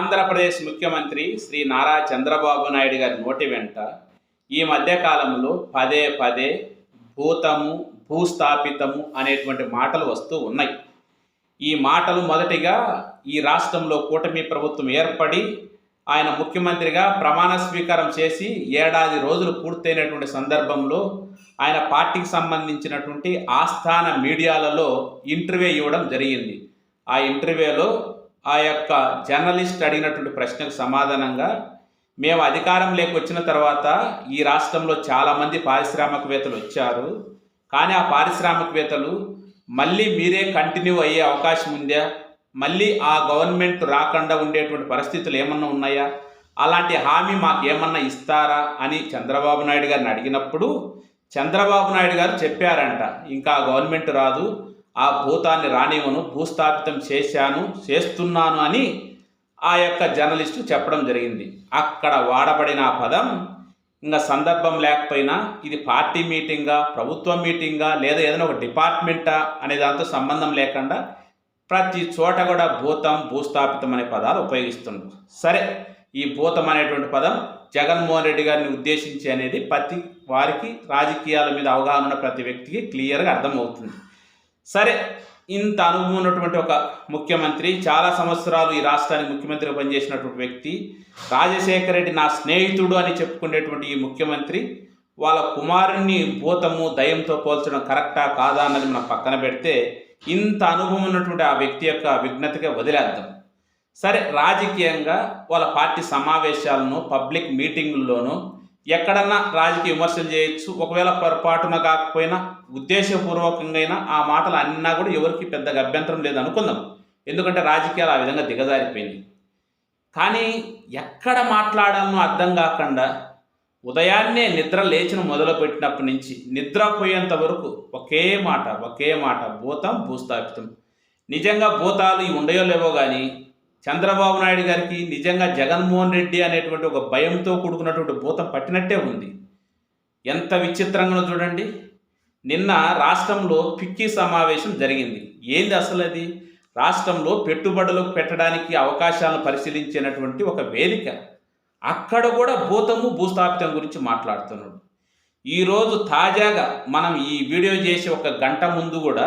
ఆంధ్రప్రదేశ్ ముఖ్యమంత్రి శ్రీ నారా చంద్రబాబు నాయుడు గారి నోటి వెంట ఈ మధ్యకాలంలో పదే పదే భూతము భూస్థాపితము అనేటువంటి మాటలు వస్తూ ఉన్నాయి. ఈ మాటలు మొదటిగా ఈ రాష్ట్రంలో కూటమి ప్రభుత్వం ఏర్పడి ఆయన ముఖ్యమంత్రిగా ప్రమాణ స్వీకారం చేసి ఏడాది రోజులు పూర్తయినటువంటి సందర్భంలో ఆయన పార్టీకి సంబంధించినటువంటి ఆస్థాన మీడియాలలో ఇంటర్వ్యూ ఇవ్వడం జరిగింది. ఆ ఇంటర్వ్యూలో ఆ యొక్క జర్నలిస్ట్ అడిగినటువంటి ప్రశ్నకు సమాధానంగా మేము అధికారంలోకి వచ్చిన తర్వాత ఈ రాష్ట్రంలో చాలామంది పారిశ్రామికవేత్తలు వచ్చారు. కానీ ఆ పారిశ్రామికవేత్తలు మళ్ళీ మీరే కంటిన్యూ అయ్యే అవకాశం ఉందా? మళ్ళీ ఆ గవర్నమెంట్ రాకుండా ఉండేటువంటి పరిస్థితులు ఏమన్నా ఉన్నాయా? అలాంటి హామీ మాకు ఏమన్నా ఇస్తారా? అని చంద్రబాబు నాయుడు గారిని అడిగినప్పుడు చంద్రబాబు నాయుడు గారు చెప్పారంట. ఇంకా గవర్నమెంట్ రాదు. ఆ భూతాన్ని రానివ్వను భూస్థాపితం చేశాను చేస్తున్నాను అని ఆ యొక్క జర్నలిస్టు చెప్పడం జరిగింది. అక్కడ వాడబడిన ఆ పదం ఇంకా సందర్భం లేకపోయినా ఇది పార్టీ మీటింగా ప్రభుత్వ మీటింగా లేదా ఏదైనా ఒక డిపార్ట్మెంటా అనే దాంతో సంబంధం లేకుండా ప్రతి చోట కూడా భూతం భూస్థాపితం అనే పదాలు ఉపయోగిస్తున్నారు సరే ఈ భూతం అనేటువంటి పదం జగన్మోహన్ రెడ్డి గారిని ఉద్దేశించి అనేది ప్రతి వారికి రాజకీయాల మీద అవగాహన ఉన్న ప్రతి వ్యక్తికి క్లియర్గా అర్థమవుతుంది. సరే ఇంత అనుభవం ఉన్నటువంటి ఒక ముఖ్యమంత్రి చాలా సంవత్సరాలు ఈ రాష్ట్రానికి ముఖ్యమంత్రిగా పనిచేసినటువంటి వ్యక్తి రాజశేఖర రెడ్డి నా స్నేహితుడు అని చెప్పుకునేటువంటి ఈ ముఖ్యమంత్రి వాళ్ళ కుమారుణ్ణి భూతము దయంతో పోల్చడం కరెక్టా కాదా అన్నది మనం పక్కన పెడితే ఇంత అనుభవం ఉన్నటువంటి ఆ వ్యక్తి యొక్క విఘ్నతగా వదిలేద్దాం. సరే రాజకీయంగా వాళ్ళ పార్టీ సమావేశాలను పబ్లిక్ మీటింగుల్లోనూ ఎక్కడన్నా రాజకీయ విమర్శలు చేయొచ్చు. ఒకవేళ పొరపాటున కాకపోయినా ఉద్దేశపూర్వకంగా ఆ మాటలు అన్నా కూడా ఎవరికి పెద్దగా అభ్యంతరం లేదు అనుకుందాం. ఎందుకంటే రాజకీయాలు ఆ విధంగా దిగజారిపోయినాయి. కానీ ఎక్కడ మాట్లాడాలనో అర్థం కాకుండా ఉదయాన్నే నిద్ర లేచిన మొదలుపెట్టినప్పటి నుంచి నిద్రపోయేంత వరకు ఒకే మాట ఒకే మాట భూతం భూస్థాపితం. నిజంగా భూతాలు ఉండయో లేవో కానీ చంద్రబాబు నాయుడు గారికి నిజంగా జగన్మోహన్ రెడ్డి అనేటువంటి ఒక భయంతో కూడుకున్నటువంటి భూతం పట్టినట్టే ఉంది. ఎంత విచిత్రంగా చూడండి. నిన్న రాష్ట్రంలో పిక్కి సమావేశం జరిగింది. ఏంది అసలు అది రాష్ట్రంలో పెట్టుబడులు పెట్టడానికి అవకాశాలను పరిశీలించినటువంటి ఒక వేదిక. అక్కడ కూడా భూతము భూస్థాపితం గురించి మాట్లాడుతున్నాడు. ఈరోజు తాజాగా మనం ఈ వీడియో చేసి ఒక గంట ముందు కూడా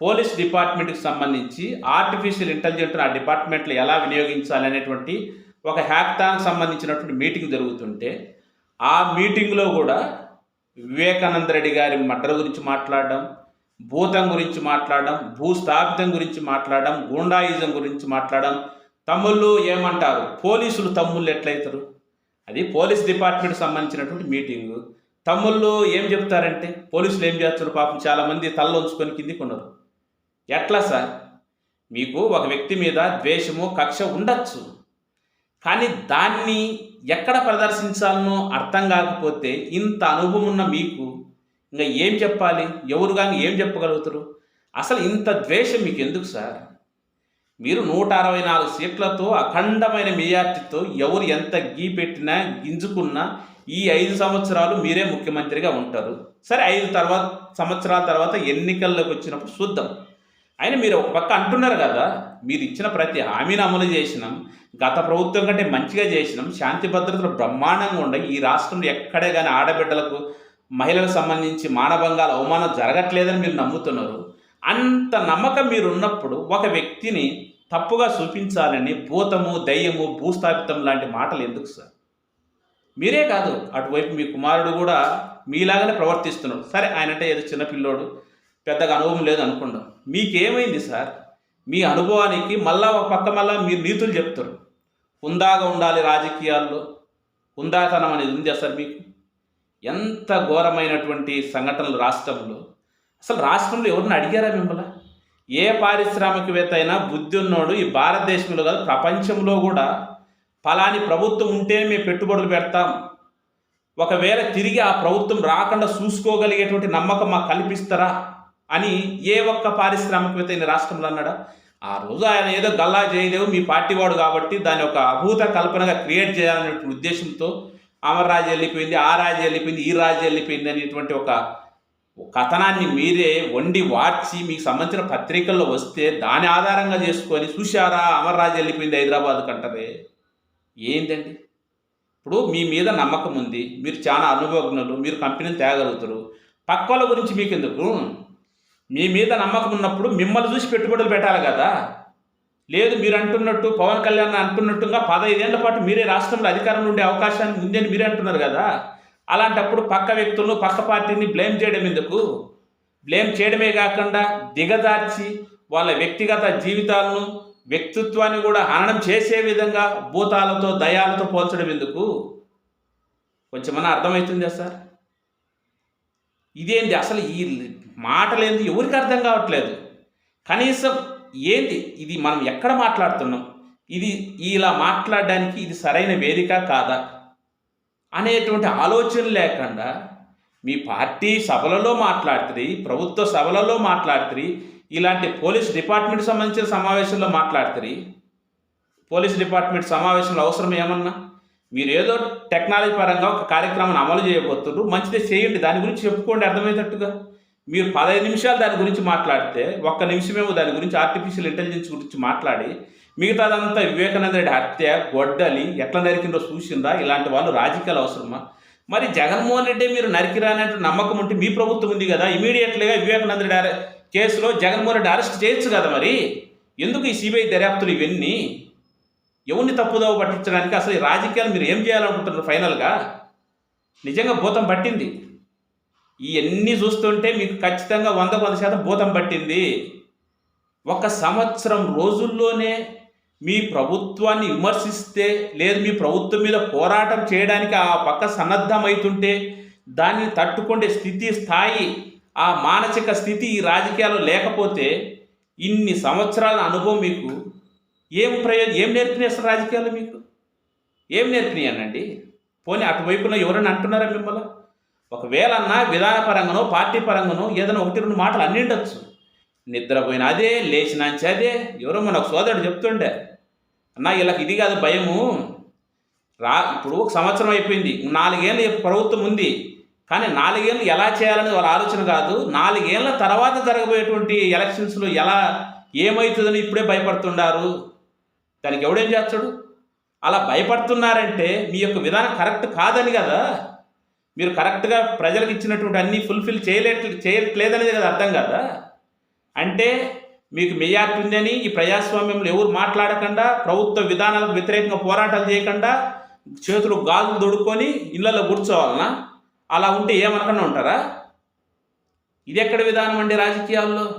పోలీస్ డిపార్ట్మెంట్కి సంబంధించి ఆర్టిఫిషియల్ ఇంటెలిజెంట్ ఆ డిపార్ట్మెంట్లో ఎలా వినియోగించాలి అనేటువంటి ఒక హ్యాక్థాన్కి సంబంధించినటువంటి మీటింగ్ జరుగుతుంటే ఆ మీటింగ్లో కూడా వివేకానంద రెడ్డి గారి మర్డర్ గురించి మాట్లాడడం భూతం గురించి మాట్లాడడం భూస్థాపితం గురించి మాట్లాడడం గూండాయిజం గురించి మాట్లాడడం తమ్ముళ్ళు ఏమంటారు? పోలీసులు తమ్ముళ్ళు ఎట్లయితారు? అది పోలీస్ డిపార్ట్మెంట్ సంబంధించినటువంటి మీటింగు. తమ్ముళ్ళు ఏం చెప్తారంటే పోలీసులు ఏం చేస్తారు పాపం చాలామంది తల్ల ఉంచుకొని కింది కొన్నారు ఎట్లా సార్? మీకు ఒక వ్యక్తి మీద ద్వేషము కక్ష ఉండొచ్చు. కానీ దాన్ని ఎక్కడ ప్రదర్శించాలనో అర్థం కాకపోతే ఇంత అనుభవం ఉన్న మీకు ఇంకా ఏం చెప్పాలి? ఎవరు కానీ ఏం చెప్పగలుగుతారు? అసలు ఇంత ద్వేషం మీకు ఎందుకు సార్? మీరు నూట అరవై నాలుగు సీట్లతో అఖండమైన మెజార్టీతో ఎవరు ఎంత గీ పెట్టినా గింజుకున్నా ఈ ఐదు సంవత్సరాలు మీరే ముఖ్యమంత్రిగా ఉంటారు. సరే ఐదు తర్వాత సంవత్సరాల తర్వాత ఎన్నికల్లోకి వచ్చినప్పుడు చూద్దాం. ఆయన మీరు ఒక పక్క అంటున్నారు కదా మీరు ఇచ్చిన ప్రతి హామీని అమలు చేసినాం గత ప్రభుత్వం కంటే మంచిగా చేసినాం శాంతి భద్రతలు బ్రహ్మాండంగా ఉన్నాయి ఈ రాష్ట్రంలో ఎక్కడే కానీ ఆడబిడ్డలకు మహిళలకు సంబంధించి మానభంగాల అవమానం జరగట్లేదని మీరు నమ్ముతున్నారు. అంత నమ్మకం మీరు ఉన్నప్పుడు ఒక వ్యక్తిని తప్పుగా చూపించాలని భూతము దయ్యము భూస్థాపితం లాంటి మాటలు ఎందుకు సార్? మీరే కాదు అటువైపు మీ కుమారుడు కూడా మీలాగానే ప్రవర్తిస్తున్నాడు. సరే ఆయన అంటే ఏదో చిన్నపిల్లోడు పెద్దగా అనుభవం లేదు అనుకుందాం మీకేమైంది సార్? మీ అనుభవానికి మళ్ళా ఒక పక్క మళ్ళా మీరు నీతులు చెప్తారు. హుందాగా ఉండాలి రాజకీయాల్లో. హుందాతనం అనేది ఉంది సార్ మీకు. ఎంత ఘోరమైనటువంటి సంఘటనలు రాష్ట్రంలో. అసలు రాష్ట్రంలో ఎవరిని అడిగారా మిమ్మల్ని? ఏ పారిశ్రామికవేత్త అయినా బుద్ధి ఉన్నోడు ఈ భారతదేశంలో కాదు ప్రపంచంలో కూడా ఫలాని ప్రభుత్వం ఉంటేనే మేము పెట్టుబడులు పెడతాం. ఒకవేళ తిరిగి ఆ ప్రభుత్వం రాకుండా చూసుకోగలిగేటువంటి నమ్మకం మాకు కల్పిస్తారా? అని ఏ ఒక్క పారిశ్రామికవేత్త ఈ రాష్ట్రంలో అన్నాడా? ఆ రోజు ఆయన ఏదో గల్లా జయదేవ్ మీ పార్టీ వాడు కాబట్టి దాని ఒక అభూత కల్పనగా క్రియేట్ చేయాలనే ఉద్దేశంతో అమర్రాజు వెళ్ళిపోయింది ఆ రాజు వెళ్ళిపోయింది ఈ రాజు వెళ్ళిపోయింది అనేటువంటి ఒక కథనాన్ని మీరే వండి వార్చి మీకు సంబంధించిన పత్రికల్లో వస్తే దాని ఆధారంగా చేసుకొని చూశారా అమర్రాజు వెళ్ళిపోయింది హైదరాబాద్ కంటారే? ఏంటండి ఇప్పుడు మీ మీద నమ్మకం ఉంది మీరు చాలా అనుభవజ్ఞులు మీరు కంపెనీని తేగలుగుతారు పక్క వాళ్ళ గురించి మీకు ఎందుకు మీ మీద నమ్మకం ఉన్నప్పుడు మిమ్మల్ని చూసి పెట్టుబడులు పెట్టాలి కదా. లేదు మీరు అంటున్నట్టు పవన్ కళ్యాణ్ అంటున్నట్టుగా పదహైదేళ్ళ పాటు మీరే రాష్ట్రంలో అధికారంలో ఉండే అవకాశాన్ని ఉందని మీరే అంటున్నారు కదా. అలాంటప్పుడు పక్క వ్యక్తులను పక్క పార్టీని బ్లేమ్ చేయడం ఎందుకు? బ్లేమ్ చేయడమే కాకుండా దిగదార్చి వాళ్ళ వ్యక్తిగత జీవితాలను వ్యక్తిత్వాన్ని కూడా హననం చేసే విధంగా భూతాలతో దయాలతో పోల్చడం ఎందుకు? కొంచెమన్నా అర్థమవుతుందా సార్? ఇదేంటి అసలు ఈ మాటలేంది ఎవరికి అర్థం కావట్లేదు. కనీసం ఏంది ఇది మనం ఎక్కడ మాట్లాడుతున్నాం? ఇది ఇలా మాట్లాడడానికి ఇది సరైన వేదిక కాదా? అనేటువంటి ఆలోచన లేకుండా మీ పార్టీ సభలలో మాట్లాడుతుంది ప్రభుత్వ సభలలో మాట్లాడుతుంది ఇలాంటి పోలీస్ డిపార్ట్మెంట్ సంబంధించిన సమావేశంలో మాట్లాడుతుంది పోలీస్ డిపార్ట్మెంట్ సమావేశంలో అవసరం ఏమన్నా? మీరు ఏదో టెక్నాలజీ పరంగా ఒక కార్యక్రమాన్ని అమలు చేయబోతున్నారు మంచిదే చేయండి దాని గురించి చెప్పుకోండి అర్థమయ్యేటట్టుగా. మీరు పదహైదు నిమిషాలు దాని గురించి మాట్లాడితే ఒక్క నిమిషమేమో దాని గురించి ఆర్టిఫిషియల్ ఇంటెలిజెన్స్ గురించి మాట్లాడి మిగతాదంతా వివేకానంద రెడ్డి హత్య గొడ్డలి ఎట్లా నరికిందో చూసిందా? ఇలాంటి వాళ్ళు రాజకీయాలు అవసరమా? మరి జగన్మోహన్ రెడ్డి మీరు నరికిరానట్టు నమ్మకం ఉంటే మీ ప్రభుత్వం ఉంది కదా ఇమీడియట్లీగా వివేకానంద రెడ్డి కేసులో జగన్మోహన్ రెడ్డి అరెస్ట్ చేయొచ్చు కదా మరి? ఎందుకు ఈ సిబిఐ దర్యాప్తులు ఇవన్నీ? ఎవరిని తప్పుదోవ పట్టించడానికి అసలు ఈ రాజకీయాలు మీరు ఏం చేయాలనుకుంటున్నారు ఫైనల్గా? నిజంగా భూతం పట్టింది. ఇవన్నీ చూస్తుంటే మీకు ఖచ్చితంగా వంద వంద శాతం భూతం పట్టింది. ఒక సంవత్సరం రోజుల్లోనే మీ ప్రభుత్వాన్ని విమర్శిస్తే లేదు మీ ప్రభుత్వం మీద పోరాటం చేయడానికి ఆ పక్క సన్నద్ధమవుతుంటే దాన్ని తట్టుకునే స్థితి స్థాయి ఆ మానసిక స్థితి ఈ రాజకీయాల్లో లేకపోతే ఇన్ని సంవత్సరాల అనుభవం మీకు ఏం ప్రయోజనం ఏం నేర్పినాయి రాజకీయాలు మీకు? ఏం నేర్పినాయనండి పోనీ అటువైపున ఎవరైనా అంటున్నారా మిమ్మల్ని? ఒకవేళ అన్నా విధానపరంగానో పార్టీ పరంగానో ఏదైనా ఒకటి రెండు మాటలు అన్నిండొచ్చు. నిద్రపోయిన అదే లేచినాంచి అదే. ఎవరో మన ఒక సోదరుడు చెప్తుండే అన్నా వీళ్ళకి ఇది కాదు భయము. రా ఇప్పుడు ఒక సంవత్సరం అయిపోయింది. నాలుగేళ్ళు ప్రభుత్వం ఉంది. కానీ నాలుగేళ్ళు ఎలా చేయాలని వాళ్ళ ఆలోచన కాదు. నాలుగేళ్ళ తర్వాత జరగబోయేటువంటి ఎలక్షన్స్లో ఎలా ఏమవుతుందని ఇప్పుడే భయపడుతున్నారు దానికి ఎవడేం చేస్తాడు? అలా భయపడుతున్నారంటే మీ యొక్క విధానం కరెక్ట్ కాదని కదా. మీరు కరెక్ట్గా ప్రజలకు ఇచ్చినటువంటి అన్ని ఫుల్ఫిల్ చేయలేట్ చేయట్లేదనేది కదా అర్థం కదా? అంటే మీకు మెజార్టీ ఉందని ఈ ప్రజాస్వామ్యంలో ఎవరు మాట్లాడకుండా ప్రభుత్వ విధానాలకు వ్యతిరేకంగా పోరాటాలు చేయకుండా చేతులు గాజులు దొడుక్కొని ఇళ్ళలో కూర్చోవాలనా? అలా ఉంటే ఏమనకుండా ఉంటారా? ఇది ఎక్కడ విధానం అండి రాజకీయాల్లో?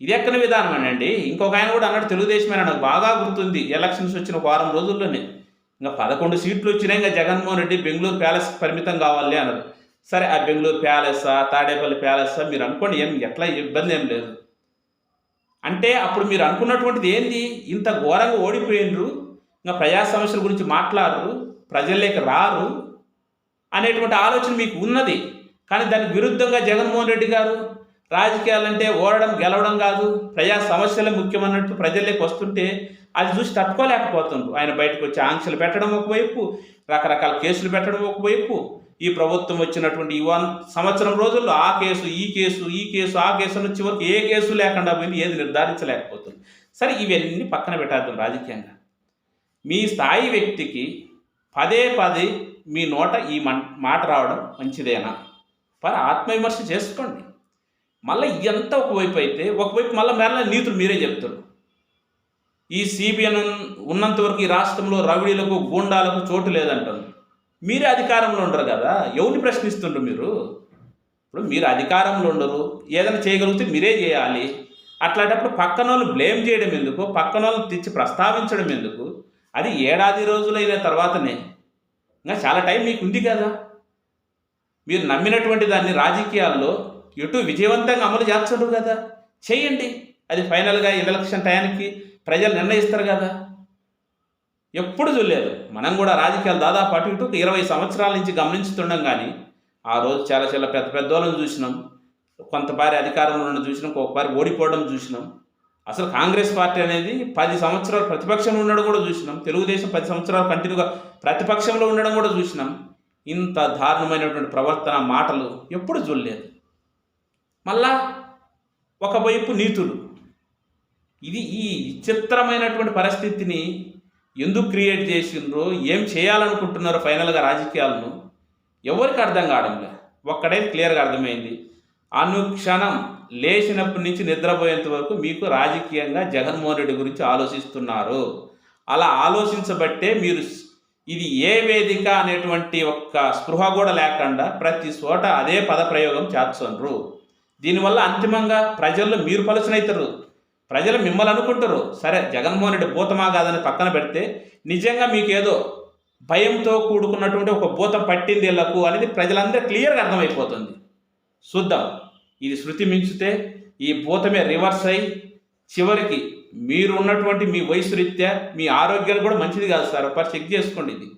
ఇది ఎక్కడ విధానం అండి? ఇంకొక ఆయన కూడా అన్నాడు తెలుగుదేశం అని నాకు బాగా గుర్తుంది ఎలక్షన్స్ వచ్చిన వారం రోజుల్లోనే. ఇంకా పదకొండు సీట్లు వచ్చినాయి ఇంకా జగన్మోహన్ రెడ్డి బెంగళూరు ప్యాలెస్ పరిమితం కావాలి అన్నారు. సరే ఆ బెంగళూరు ప్యాలెసా తాడేపల్లి ప్యాలెసా? మీరు అనుకోండి ఏం ఎట్లా ఇబ్బంది ఏం లేదు. అంటే అప్పుడు మీరు అనుకున్నటువంటిది ఏంది? ఇంత ఘోరంగా ఓడిపోయినరు ఇంకా ప్రజా సమస్యల గురించి మాట్లాడరు ప్రజల్లోకి రారు అనేటువంటి ఆలోచన మీకు ఉన్నది. కానీ దానికి విరుద్ధంగా జగన్మోహన్ రెడ్డి గారు రాజకీయాలంటే ఓడడం గెలవడం కాదు. ప్రజా సమస్యలే ముఖ్యమన్నట్టు ప్రజల్లోకి వస్తుంటే అది చూసి తట్టుకోలేకపోతుండ్రు. ఆయన బయటకు వచ్చి ఆంక్షలు పెట్టడం ఒకవైపు రకరకాల కేసులు పెట్టడం ఒకవైపు. ఈ ప్రభుత్వం వచ్చినటువంటి ఈ వన్ సంవత్సరం రోజుల్లో ఆ కేసు ఈ కేసు ఈ కేసు ఆ కేసు అని చివరికి ఏ కేసు లేకుండా పోయింది ఏది నిర్ధారించలేకపోతుంది. సరే ఇవన్నీ పక్కన పెట్టేద్దాం రాజకీయంగా. మీ స్థాయి వ్యక్తికి పదే పదే మీ నోట ఈ మాట రావడం మంచిదేనా? మరి ఆత్మవిమర్శ చేసుకోండి. మళ్ళీ ఇదంతా ఒకవైపు అయితే ఒకవైపు మళ్ళీ మేర నీతులు మీరే చెప్తారు. ఈ సిబిఎన్ ఉన్నంత వరకు ఈ రాష్ట్రంలో రవిడీలకు గూండాలకు చోటు లేదంటారు. మీరే అధికారంలో ఉండరు కదా? ఎవరిని ప్రశ్నిస్తుండ్రు మీరు? ఇప్పుడు మీరు అధికారంలో ఉండరు. ఏదైనా చేయగలిగితే మీరే చేయాలి. అట్లాంటప్పుడు పక్కన వాళ్ళు బ్లేమ్ చేయడం ఎందుకు? పక్కన వాళ్ళు తెచ్చి ప్రస్తావించడం ఎందుకు? అది ఏడాది రోజులైన తర్వాతనే. ఇంకా చాలా టైం మీకు ఉంది కదా? మీరు నమ్మినటువంటి దాన్ని రాజకీయాల్లో ఎటు విజయవంతంగా అమలు చేస్తుండ్రు కదా? చేయండి. అది ఫైనల్గా ఎలక్షన్ టయానికి ప్రజలు నిర్ణయిస్తారు కదా? ఎప్పుడు చూడలేదు. మనం కూడా రాజకీయాలు దాదాపు అటు ఇటు ఇరవై సంవత్సరాల నుంచి గమనించుతుండం కానీ ఆ రోజు చాలా చాలా పెద్ద పెద్ద వాళ్ళని చూసినాం. కొంతపారి అధికారంలో ఉన్న చూసినాం ఒకపారి ఓడిపోవడం చూసినాం. అసలు కాంగ్రెస్ పార్టీ అనేది పది సంవత్సరాలు ప్రతిపక్షంలో ఉండడం కూడా చూసినాం. తెలుగుదేశం పది సంవత్సరాలు కంటిన్యూగా ప్రతిపక్షంలో ఉండడం కూడా చూసినాం. ఇంత దారుణమైనటువంటి ప్రవర్తన మాటలు ఎప్పుడు చూడలేదు. మళ్ళా ఒకవైపు నీతులు. ఇది ఈ విచిత్రమైనటువంటి పరిస్థితిని ఎందుకు క్రియేట్ చేసిండ్రో ఏం చేయాలనుకుంటున్నారో ఫైనల్గా రాజకీయాలను ఎవరికి అర్థం కావడంలే. ఒక్కడే క్లియర్గా అర్థమైంది. అనుక్షణం లేచినప్పటి నుంచి నిద్రపోయేంత వరకు మీకు రాజకీయంగా జగన్మోహన్ రెడ్డి గురించి ఆలోచిస్తున్నారు. అలా ఆలోచించబట్టే మీరు ఇది ఏ వేదిక అనేటువంటి ఒక్క స్పృహ కూడా లేకుండా ప్రతి చోట అదే పదప్రయోగం చేస్తుండ్రు. దీనివల్ల అంతిమంగా ప్రజల్లో మీరు పలుచనవుతారు ప్రజలు మిమ్మల్ని అనుకుంటారు. సరే జగన్మోహన్ రెడ్డి భూతమా కాదని పక్కన పెడితే నిజంగా మీకు ఏదో భయంతో కూడుకున్నటువంటి ఒక భూతం పట్టింది వీళ్ళకు అనేది ప్రజలందరూ క్లియర్గా అర్థమైపోతుంది. చూద్దాం. ఇది శృతి మించితే ఈ భూతమే రివర్స్ అయి చివరికి మీరు ఉన్నటువంటి మీ వయసు రీత్యా మీ ఆరోగ్యాలు కూడా మంచిది కాదు సార్. ఒకసారి చెక్ చేసుకోండి ఇది.